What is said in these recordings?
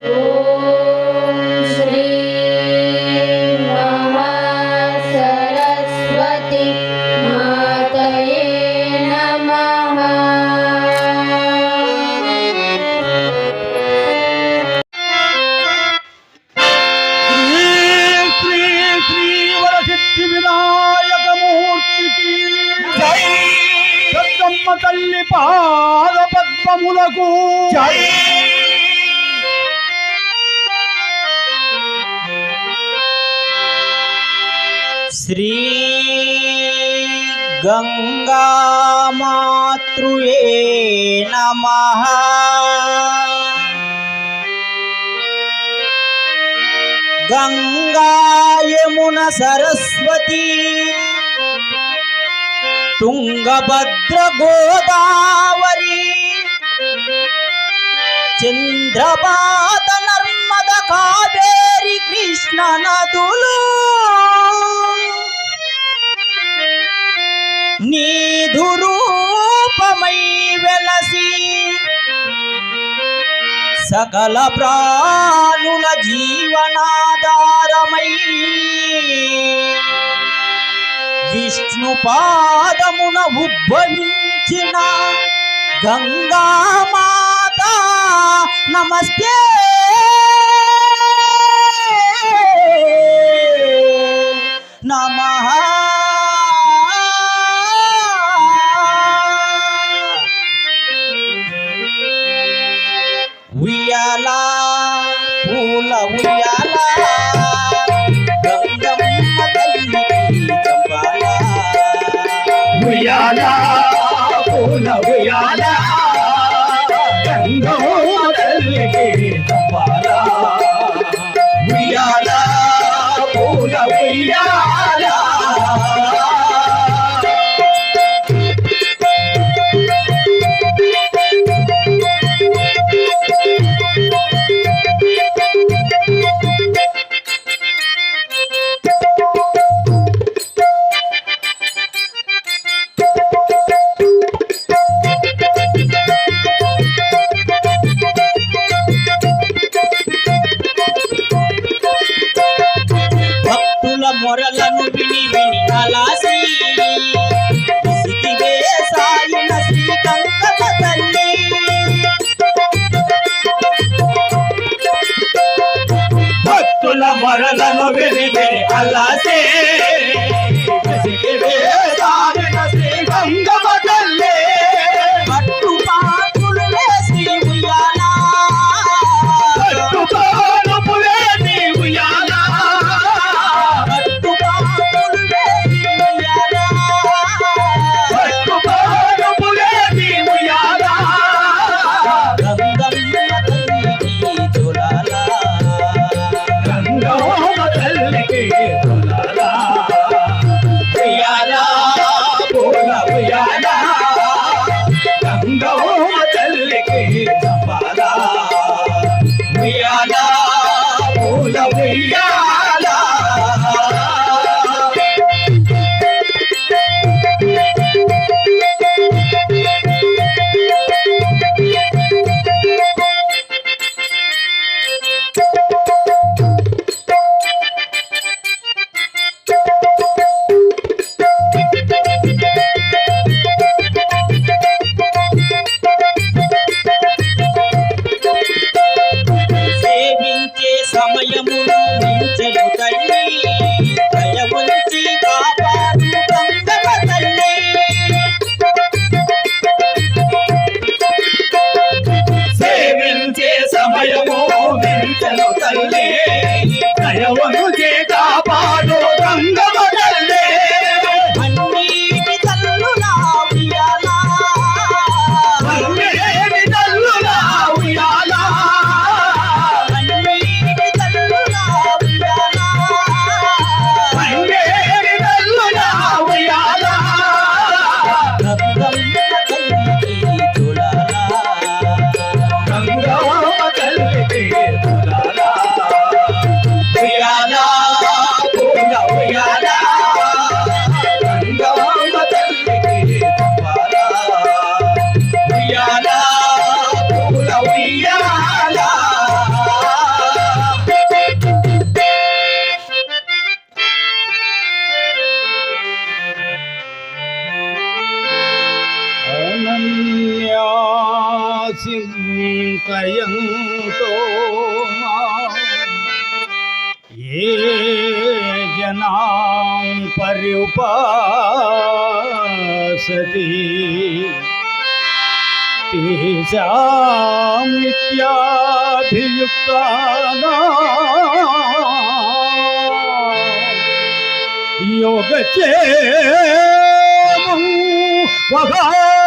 Yeah. श्रीगङ्गामातृये नमः गङ्गायमुनसरस्वती तुङ्गभद्रगोदावरी चन्द्रपात नर्मद कावेरि कृष्णनदुलू నీధురూపమై వెలసి సకల ప్రాణుల జీవనాధారమై విష్ణు పాదమున ఉద్భవించిన గంగామాత నమస్తే. నమః. పూల ఉయ్యాల అల్లము విరిగే అల్లా సే ఏ జనాం పరిపాసతి. తేజాం నిత్యాభియుక్తానా. యోగచే వగా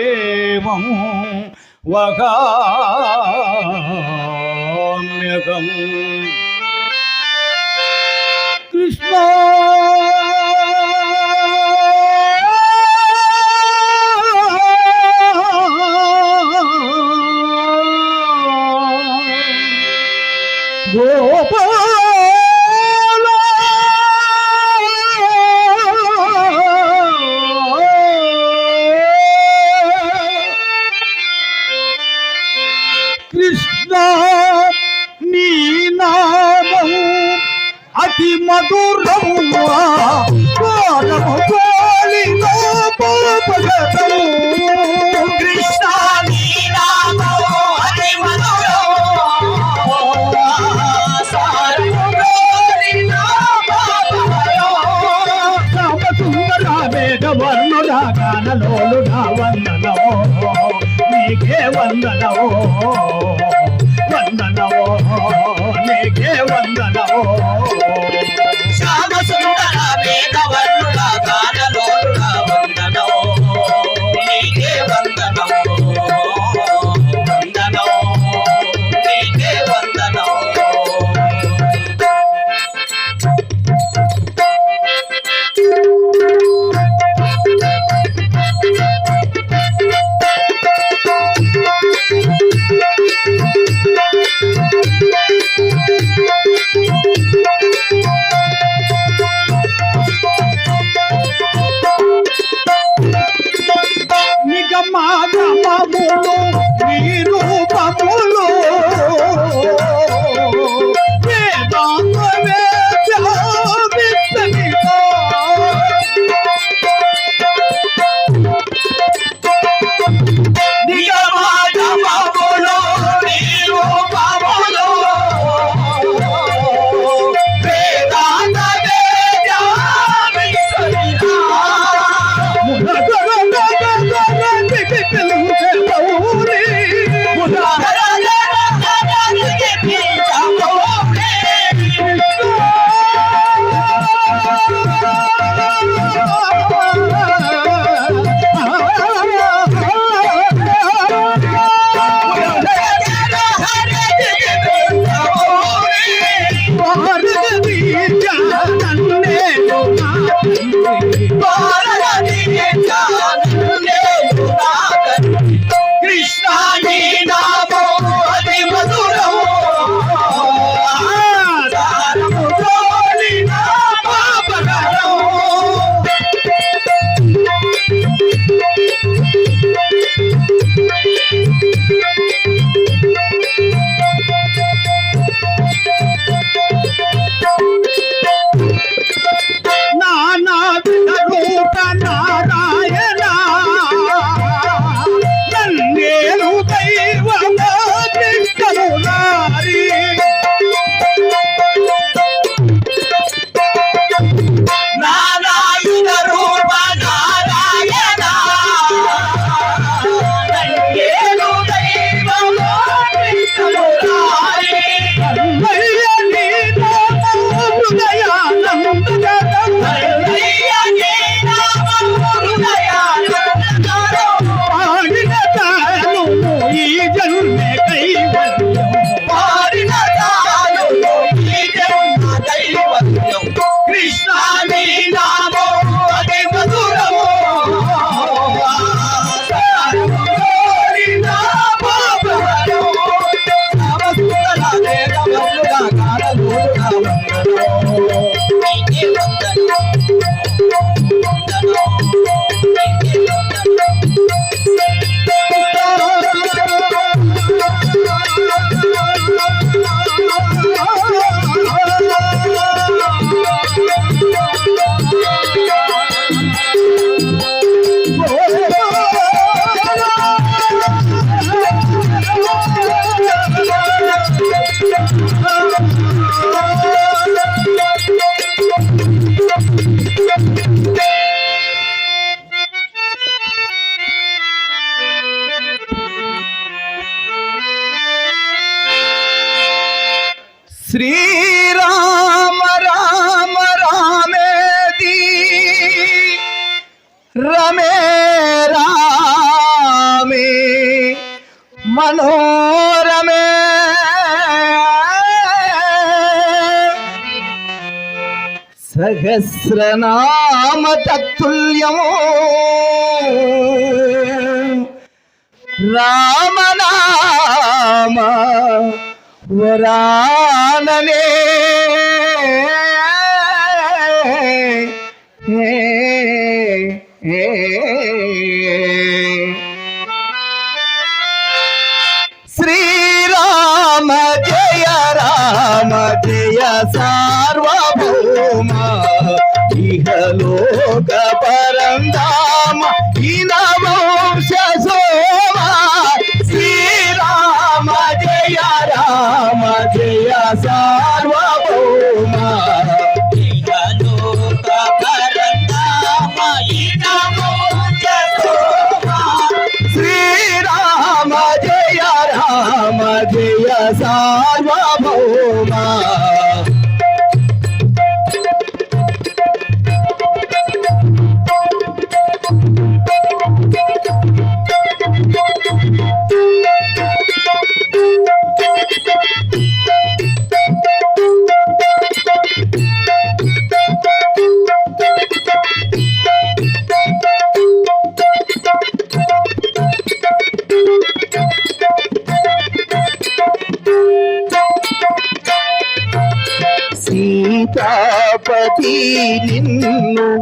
యోగక్షేమము వగామ్యగం కృష్ణ శ్రీరామ రామ రామేది రమే రామే. మనోరమే. సహస్రనామ తత్తుల్యము. రామనామ. వరాననే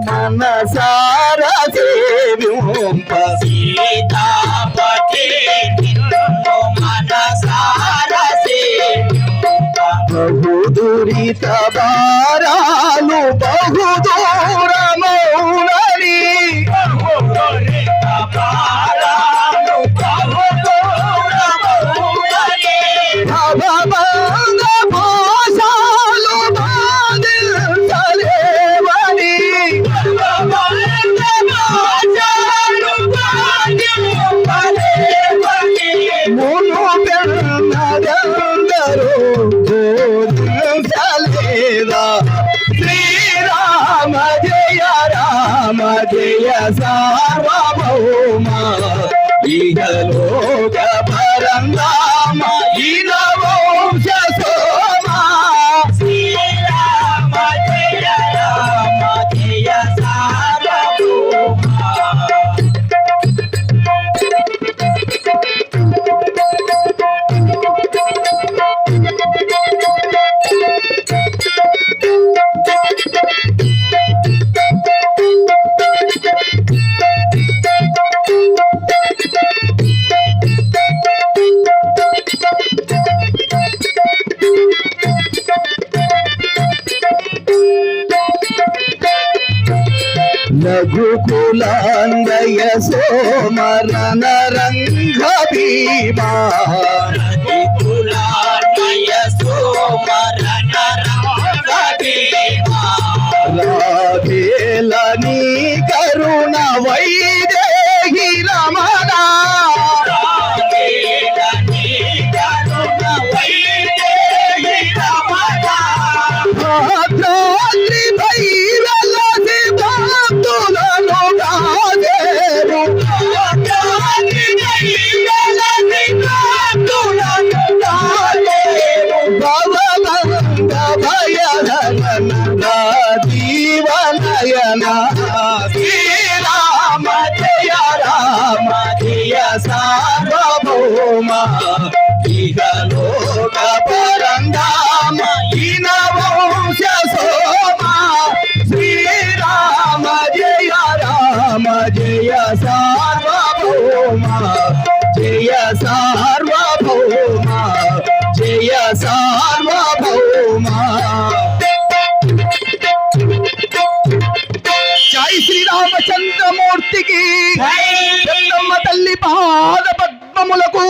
கனசா రఘుకులాంగయ సోమరణ రంగ భీమా. మూర్తికి తల్లి పాద పద్మములకు